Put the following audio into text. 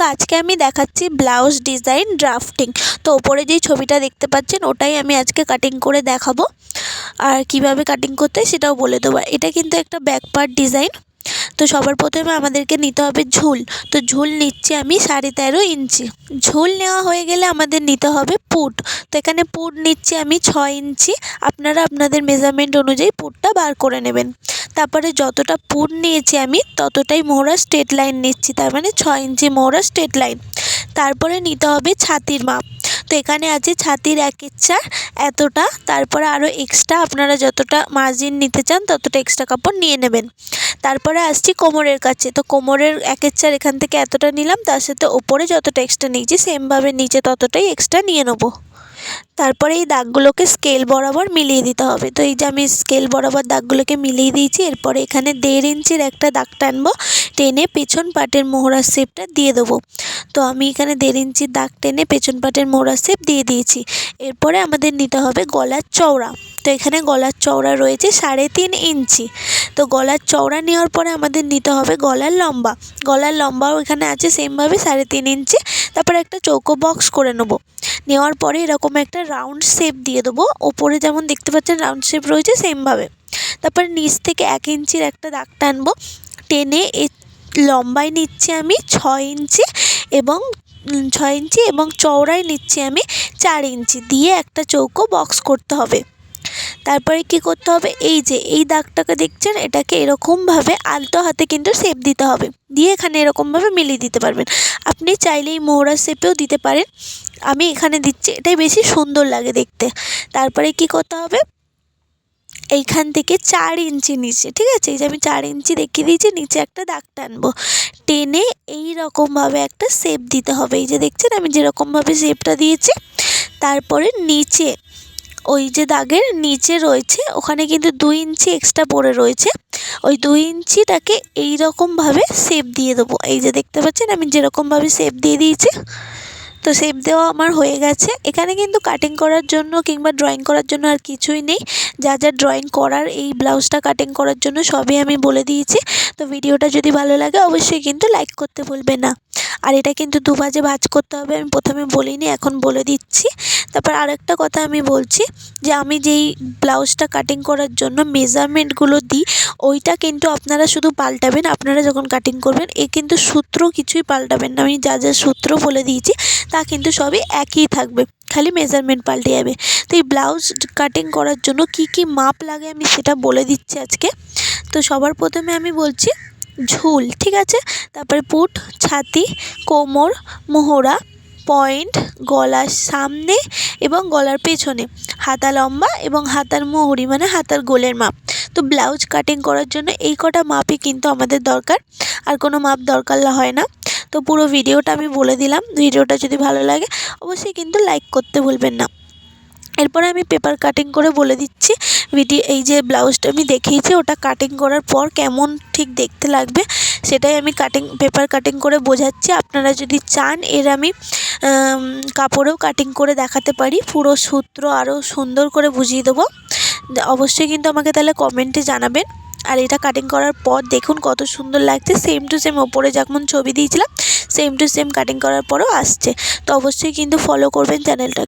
তো আজকে আমি দেখাচ্ছি ব্লাউজ ডিজাইন ড্রাফটিং। তো ওপরে যেই ছবিটা দেখতে পাচ্ছেন, ওটাই আমি আজকে কাটিং করে দেখাবো। আর কীভাবে কাটিং করতে সেটাও বলে দেবো। এটা কিন্তু একটা ব্যাক পার্ট ডিজাইন তো সবার প্রথমে আমাদেরকে নিতে হবে ঝুল। তো ঝুল নিচ্ছি আমি সাড়ে তেরো ইঞ্চি। ঝুল নেওয়া হয়ে গেলে আমাদের নিতে হবে পুট। তো এখানে পুট নিচ্ছি আমি ছয় ইঞ্চি। আপনারা আপনাদের মেজারমেন্ট অনুযায়ী পুটটা বার করে নেবেন। তারপরে যতটা পুট নিয়েছি আমি, ততটাই মোহরা স্ট্রেট লাইন নিচ্ছি, তার মানে ছ ইঞ্চি মোহরা স্ট্রেট লাইন তারপরে নিতে হবে ছাতির মাপ। তো এখানে আছে ছাতির একের চার এতটা, তারপরে আরও এক্সট্রা আপনারা যতটা মার্জিন নিতে চান, ততটা এক্সট্রা কাপড় নিয়ে নেবেন। তারপরে আসছি কোমরের কাছে, তো কোমরের একের চার এখান থেকে এতটা নিলাম, তার সাথে ওপরে যতটা এক্সট্রা নিয়েছি সেমভাবে নিচে ততটাই এক্সট্রা নিয়ে নেব। তারপরে এই দাগগুলোকে স্কেল বরাবর মিলিয়ে দিতে হবে। তো এই যে আমি স্কেল বরাবর দাগগুলোকে মিলিয়ে দিয়েছি, এরপরে এখানে দেড় ইঞ্চির একটা দাগ টানবো, টেনে পেছন পাটের মোহরার শেপটা দিয়ে দেবো। তো আমি এখানে দেড় ইঞ্চির দাগ টেনে পেছন পাটের মোহরার শেপ দিয়ে দিয়েছি। এরপরে আমাদের নিতে হবে গলার চওড়া। তো এখানে গলার চওড়া রয়েছে সাড়ে তিন ইঞ্চি। তো গলার চওড়া নেওয়ার পরে আমাদের নিতে হবে গলার লম্বা। গলার লম্বাও এখানে আছে সেমভাবে সাড়ে তিন ইঞ্চি। তারপরে একটা চৌকো বক্স করে নেব। নেওয়ার পরে এরকম একটা রাউন্ড শেপ দিয়ে দেবো। ওপরে যেমন দেখতে পাচ্ছেন রাউন্ড শেপ রয়েছে সেমভাবে। তারপর নিচ থেকে এক ইঞ্চির একটা দাগ টানবো। টেনে এ লম্বায় নিচ্ছি আমি ছয় ইঞ্চি এবং ছয় ইঞ্চি এবং চওড়ায় নিচ্ছি আমি চার ইঞ্চি। দিয়ে একটা চৌকো বক্স করতে হবে। তারপরে কি করতে হবে? এই যে, এই দাগটাকে দেখছেন? এটাকে এরকমভাবে আলতো হাতে কিন্তু শেপ দিতে হবে। দিয়ে এখানে এরকমভাবে মিলিয়ে দিতে পারবেন। আপনি চাইলে এই মোহরা শেপেও দিতে পারেন। আমি এখানে দিচ্ছি। এটাই বেশি সুন্দর লাগে দেখতে। তারপরে কি করতে হবে? এইখান থেকে চার ইঞ্চি নিচে, ঠিক আছে? এই যে আমি চার ইঞ্চি দেখিয়ে দিয়েছি, নিচে একটা দাগ টানবো। টেনে এই রকমভাবে একটা শেপ দিতে হবে। এই যে দেখছেন? আমি যেরকমভাবে শেপটা দিয়েছি, তারপরে নিচে ওই যে দাগের নিচে রয়েছে, ওখানে কিন্তু দুই ইঞ্চি এক্সট্রা পড়ে রয়েছে। ওই দুই ইঞ্চিটাকে এইরকমভাবে সেপ দিয়ে দেবো। এই যে দেখতে পাচ্ছেন, আমি যেরকমভাবে সেপ দিয়ে দিয়েছি তো শেপ দেওয়া আমার হয়ে গেছে। এখানে কিন্তু কাটিং করার জন্য কিংবা ড্রয়িং করার জন্য আর কিছুই নেই। যা যা ড্রয়িং করার, এই ব্লাউজটা কাটিং করার জন্য সবই আমি বলে দিয়েছি। তো ভিডিওটা যদি ভালো লাগে অবশ্যই কিন্তু লাইক করতে ভুলবে না। আর এটা কিন্তু দু ভাজে ভাজ করতে হবে, আমি প্রথমে বলিনি, এখন বলে দিচ্ছি। তারপর আরেকটা কথা আমি বলছি যে আমি যেই ব্লাউজটা কাটিং করার জন্য মেজারমেন্টগুলো দিই, ওইটা কিন্তু আপনারা শুধু পাল্টাবেন, আপনারা যখন কাটিং করবেন, এ কিন্তু সূত্র কিছুই পাল্টাবেন না। আমি যা যা সূত্র বলে দিয়েছি তা কিন্তু সবই একই থাকবে। খালি মেজারমেন্ট পাল্টে যাবে। তো এই ব্লাউজ কাটিং করার জন্য কি কি মাপ লাগে আমি সেটা বলে দিচ্ছি আজকে। তো সবার প্রথমে আমি বলছি ঝুল, ঠিক আছে? তারপরে পুট ছাতি, কোমর, মোহরা পয়েন্ট গলার সামনে এবং গলার পেছনে। হাতা লম্বা এবং হাতার মোহরি মানে হাতার গোলের মাপ। তো ব্লাউজ কাটিং করার জন্য এই কটা মাপই কিন্তু আমাদের দরকার। আর কোনো মাপ দরকার হয় না। তো পুরো ভিডিওটা আমি বলে দিলাম। ভিডিওটা যদি ভালো লাগে, অবশ্যই কিন্তু লাইক করতে ভুলবেন না। এরপরে আমি পেপার কাটিং করে বলে দিচ্ছি। ভিডিও এই যে ব্লাউজটা আমি দেখিয়েছি, ওটা কাটিং করার পর কেমন ঠিক দেখতে লাগবে, সেটাই আমি কাটিং পেপার কাটিং করে বোঝাচ্ছি। আপনারা যদি চান, এর আমি কাপড়েও কাটিং করে দেখাতে পারি। পুরো সূত্র আরও সুন্দর করে বুঝিয়ে দেবো। অবশ্যই কিন্তু আমাকে তাহলে কমেন্টে জানাবেন। আর এটা কাটিং করার পর দেখুন কত সুন্দর লাগছে। সেম টু সেম ওপরে যেমন ছবি দিয়েছিলাম সেম টু সেম কাটিং করার পরও আসছে। তো অবশ্যই কিন্তু ফলো করবেন চ্যানেলটা